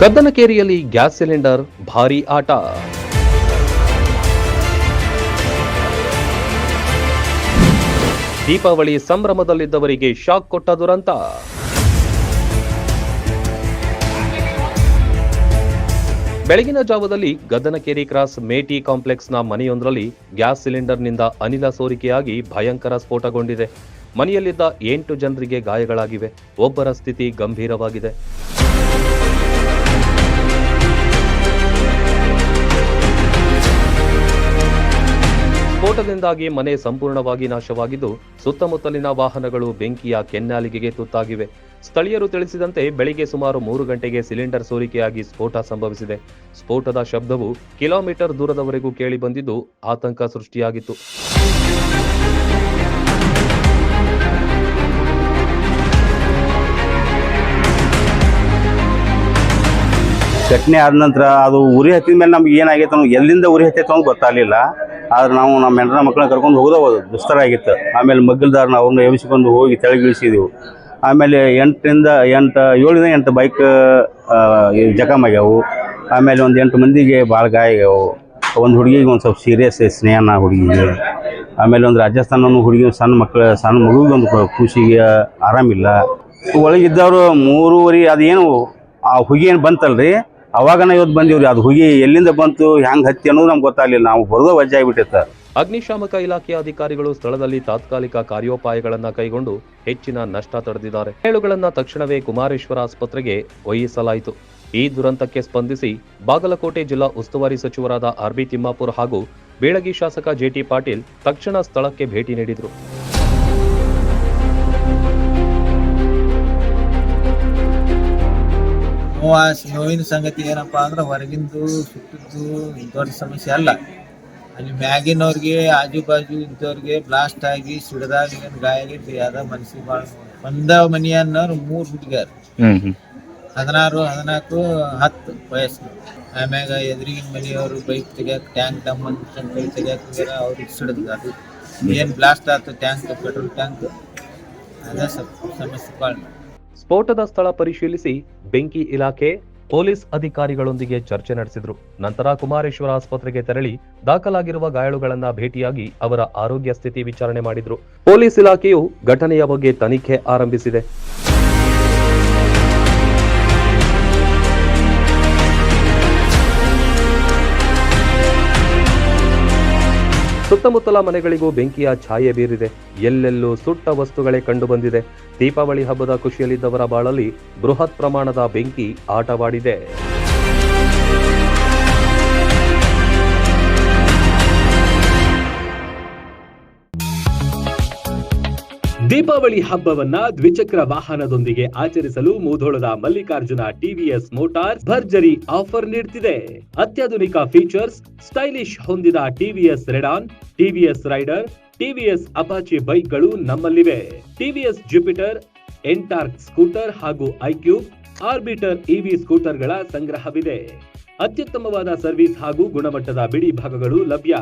ಗದ್ದನಕೇರಿಯಲ್ಲಿ gas cylinder ಭಾರೀ ಆಟ. Deepavali ಸಂಭ್ರಮದಲ್ಲಿದ್ದವರಿಗೆ shock ಕೊಟ್ಟ ದುರಂತ. ಬೆಳಗಿನ ಜಾವದಲ್ಲಿ ಗದ್ದನಕೇರಿ ಕ್ರಾಸ್ ಮೇಟಿ ಕಾಂಪ್ಲೆಕ್ಸ್ನ ಮನೆಯೊಂದರಲ್ಲಿ ಗ್ಯಾಸ್ ಸಿಲಿಂಡರ್ನಿಂದ ಅನಿಲ ಸೋರಿಕೆಯಾಗಿ ಭಯಂಕರ ಸ್ಫೋಟಗೊಂಡಿದೆ. ಮನೆಯಲ್ಲಿದ್ದ ಎಂಟು ಜನರಿಗೆ ಗಾಯಗಳಾಗಿವೆ. ಒಬ್ಬರ ಸ್ಥಿತಿ ಗಂಭೀರವಾಗಿದೆ. ಸ್ಫೋಟದಿಂದಾಗಿ ಮನೆ ಸಂಪೂರ್ಣವಾಗಿ ನಾಶವಾಗಿದ್ದು, ಸುತ್ತಮುತ್ತಲಿನ ವಾಹನಗಳು ಬೆಂಕಿಯ ಕೆನ್ನಾಲಿಗೆಗೆ ತುತ್ತಾಗಿವೆ. ಸ್ಥಳೀಯರು ತಿಳಿಸಿದಂತೆ ಬೆಳಿಗ್ಗೆ ಸುಮಾರು ಮೂರು ಗಂಟೆಗೆ ಸಿಲಿಂಡರ್ ಸೋರಿಕೆಯಾಗಿ ಸ್ಫೋಟ ಸಂಭವಿಸಿದೆ. ಸ್ಫೋಟದ ಶಬ್ದವು ಕಿಲೋಮೀಟರ್ ದೂರದವರೆಗೂ ಕೇಳಿಬಂದಿದ್ದು, ಆತಂಕ ಸೃಷ್ಟಿಯಾಗಿತ್ತು. ಚಟ್ನಿ ಆದ ನಂತರ ಅದು ಉರಿ ಹತ್ತಿದ ಮೇಲೆ ನಮ್ಗೆ ಏನಾಗೈತೆ ಎಲ್ಲಿಂದ ಉರಿ ಹತ್ತೈತೆ ಅಂತ ಗೊತ್ತಾಗಲಿಲ್ಲ. ಆದ್ರೆ ನಾವು ನಮ್ಮ ಹೆಂಡ್ರ ಮಕ್ಕಳನ್ನ ಕರ್ಕೊಂಡು ಹೋಗೋದು ದುಸ್ತರ ಆಗಿತ್ತು. ಆಮೇಲೆ ಮಗ್ಗಲ್ದಾರನ ಅವ್ರನ್ನ ಎಬ್ಸಿಕೊಂಡು ಹೋಗಿ ತೆಳಗಿಳಿಸಿದೆವು ಆಮೇಲೆ ಎಂಟರಿಂದ ಎಂಟು, ಏಳರಿಂದ ಎಂಟು ಬೈಕ್ ಜಖಮ್ ಆಗ್ಯಾವು. ಆಮೇಲೆ ಒಂದು ಎಂಟು ಮಂದಿಗೆ ಭಾಳ ಗಾಯ ಆಗ್ಯಾವು. ಒಂದು ಹುಡುಗಿಗೆ ಒಂದು ಸ್ವಲ್ಪ ಸೀರಿಯಸ್ ಸ್ನೇಹನ ಹುಡುಗಿಗೆ. ಆಮೇಲೆ ಒಂದು ರಾಜಸ್ಥಾನ ಹುಡುಗಿ ಸಣ್ಣ ಮಕ್ಕಳು ಸಣ್ಣ ಮಗುವಿಗೆ ಒಂದು ಖುಷಿಗೆ ಆರಾಮಿಲ್ಲ. ಒಳಗಿದ್ದವರು ಮೂರುವರೆ, ಅದೇನು, ಆ ಹುಗಿ ಏನು ಬಂತಲ್ರಿ? ಅವಾಗನ ಇವತ್ತು ಬಂದಿವ್ರಿ. ಅದು ಹುಗಿ ಎಲ್ಲಿಂದ ಬಂತು, ಹೆಂಗೆ ಹತ್ತಿ ಅನ್ನೋದು ನಮ್ಗೆ ಗೊತ್ತಾಗಲಿಲ್ಲ. ನಾವು ಬರೋದ ವಜ್ಜೆ ಆಗಿಬಿಟ್ಟಿತ್ತು. ಅಗ್ನಿಶಾಮಕ ಇಲಾಖೆಯ ಅಧಿಕಾರಿಗಳು ಸ್ಥಳದಲ್ಲಿ ತಾತ್ಕಾಲಿಕ ಕಾರ್ಯೋಪಾಯಗಳನ್ನು ಕೈಗೊಂಡು ಹೆಚ್ಚಿನ ನಷ್ಟ ತಡೆದಿದ್ದಾರೆ. ಹೇಳುಗಳನ್ನು ತಕ್ಷಣವೇ ಕುಮಾರೇಶ್ವರ ಆಸ್ಪತ್ರೆಗೆ ವಹಿಸಲಾಯಿತು ಈ ದುರಂತಕ್ಕೆ ಸ್ಪಂದಿಸಿ ಬಾಗಲಕೋಟೆ ಜಿಲ್ಲಾ ಉಸ್ತುವಾರಿ ಸಚಿವರಾದ ಆರ್ ಬಿ ತಿಮ್ಮಾಪುರ್ ಹಾಗೂ ಬೀಳಗಿ ಶಾಸಕ ಜೆಟಿ ಪಾಟೀಲ್ ತಕ್ಷಣ ಸ್ಥಳಕ್ಕೆ ಭೇಟಿ ನೀಡಿದರು. ನೋವ ನೋವಿನ ಸಂಗತಿ ಏನಪ್ಪಾ ಅಂದ್ರೆ ಹೊರಗಿಂದು ಸುಟ್ಟಿದ್ದು ದೊಡ್ಡ ಸಮಸ್ಯೆ ಅಲ್ಲ. ಅಲ್ಲಿ ಮ್ಯಾಗಿನವ್ರಿಗೆ ಆಜು ಬಾಜು ಇದ್ದವ್ರಿಗೆ ಬ್ಲಾಸ್ಟ್ ಆಗಿ ಸಿಡದಾಗ ಏನು ಗಾಯ ಆಗೈತಿ ಅದ ಮನಸ್ಸಿಗೆ ಭಾಳ ಒಂದ ಅನ್ನೋರು ಮೂರು ಹುಡುಗಿಯರು. ಹದಿನಾರು ಹದಿನಾಲ್ಕು ಹತ್ತು ವಯಸ್ಸು. ಆಮ್ಯಾಗ ಎದುರಿಗಿನ ಮನೆಯವರು ಬೈಕ್ ತೆಗಿಯಕ್ ಟ್ಯಾಂಕ್ ಡಮ್ಮನ್ ಕೈ ತೆಗ್ಯಾಕ ಅವ್ರಿಗೆ ಸಿಡದ್ ಅದು. ಏನ್ ಬ್ಲಾಸ್ಟ್ ಆಯ್ತು ಟ್ಯಾಂಕ್ ಪೆಟ್ರೋಲ್ ಟ್ಯಾಂಕ್ ಅದ ಸ್ವಲ್ಪ ಸಮಸ್ಯೆ ಭಾಳ ಸ್ಫೋಟದ ಸ್ಥಳ ಪರಿಶೀಲಿಸಿ ಬೆಂಕಿ ಇಲಾಖೆ, ಪೊಲೀಸ್ ಅಧಿಕಾರಿಗಳೊಂದಿಗೆ ಚರ್ಚೆ ನಡೆಸಿದರು. ನಂತರ ಕುಮಾರೇಶ್ವರ ಆಸ್ಪತ್ರೆಗೆ ತೆರಳಿ ದಾಖಲಾಗಿರುವ ಗಾಯಾಳುಗಳನ್ನ ಭೇಟಿಯಾಗಿ ಅವರ ಆರೋಗ್ಯ ಸ್ಥಿತಿ ವಿಚಾರಣೆ ಮಾಡಿದರು. ಪೊಲೀಸ್ ಇಲಾಖೆಯು ಘಟನೆಯ ಬಗ್ಗೆ ತನಿಖೆ ಆರಂಭಿಸಿದೆ. ಸುತ್ತಮುತ್ತಲ ಮನೆಗಳಿಗೂ ಬೆಂಕಿಯ ಛಾಯೆ ಬೀರಿದೆ. ಎಲ್ಲೆಲ್ಲೂ ಸುಟ್ಟ ವಸ್ತುಗಳೇ ಕಂಡುಬಂದಿದೆ. ದೀಪಾವಳಿ ಹಬ್ಬದ ಖುಷಿಯಲ್ಲಿದ್ದವರ ಬಾಳಲ್ಲಿ ಬೃಹತ್ ಪ್ರಮಾಣದ ಬೆಂಕಿ ಆಟವಾಡಿದೆ. ದೀಪಾವಳಿ ಹಬ್ಬವನ್ನ ದ್ವಿಚಕ್ರ ವಾಹನದೊಂದಿಗೆ ಆಚರಿಸಲು ಮೂಧೋಳದ ಮಲ್ಲಿಕಾರ್ಜುನ ಟಿವಿಎಸ್ ಮೋಟಾರ್ಸ್ ಭರ್ಜರಿ ಆಫರ್ ನೀಡುತ್ತಿದೆ ಅತ್ಯಾಧುನಿಕ ಫೀಚರ್ಸ್ ಸ್ಟೈಲಿಶ್ ಹೊಂದಿದ TVS Radeon TVS Raider TVS Apache ಬೈಕ್ಗಳು ನಮ್ಮಲ್ಲಿವೆ. ಟಿವಿಎಸ್ ಜುಪಿಟರ್ ಎಂಟಾರ್ಕ್ ಸ್ಕೂಟರ್ ಹಾಗೂ ಐಕ್ಯೂಬ್ ಆರ್ಬಿಟರ್ ಇವಿ ಸ್ಕೂಟರ್ಗಳ ಸಂಗ್ರಹವಿದೆ. ಅತ್ಯುತ್ತಮವಾದ ಸರ್ವಿಸ್ ಹಾಗೂ ಗುಣಮಟ್ಟದ ಬಿಡಿ ಭಾಗಗಳು ಲಭ್ಯ.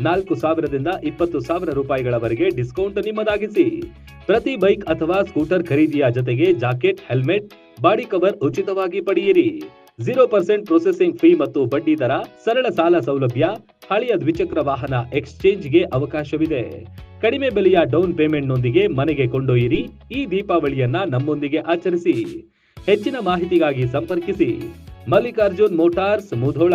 ನಾಲ್ಕು ಸಾವಿರದಿಂದ ಇಪ್ಪತ್ತು ಸಾವಿರ ರೂಪಾಯಿಗಳವರೆಗೆ ಡಿಸ್ಕೌಂಟ್ ನಿಮ್ಮದಾಗಿಸಿ. ಪ್ರತಿ ಬೈಕ್ ಅಥವಾ ಸ್ಕೂಟರ್ ಖರೀದಿಯ ಜೊತೆಗೆ ಜಾಕೆಟ್, ಹೆಲ್ಮೆಟ್, ಬಾಡಿ ಕವರ್ ಉಚಿತವಾಗಿ ಪಡೆಯಿರಿ. ಜೀರೋ ಪರ್ಸೆಂಟ್ ಪ್ರೊಸೆಸಿಂಗ್ ಫೀ ಮತ್ತು ಬಡ್ಡಿ ದರ, ಸರಳ ಸಾಲ ಸೌಲಭ್ಯ, ಹಳೆಯ ದ್ವಿಚಕ್ರ ವಾಹನ ಎಕ್ಸ್ಚೇಂಜ್ಗೆ ಅವಕಾಶವಿದೆ. ಕಡಿಮೆ ಬೆಲೆಯ ಡೌನ್ ಪೇಮೆಂಟ್ನೊಂದಿಗೆ ಮನೆಗೆ ಕೊಂಡೊಯ್ಯಿರಿ. ಈ ದೀಪಾವಳಿಯನ್ನ ನಮ್ಮೊಂದಿಗೆ ಆಚರಿಸಿ. ಹೆಚ್ಚಿನ ಮಾಹಿತಿಗಾಗಿ ಸಂಪರ್ಕಿಸಿ. Mallikarjun Motors, Mudhol.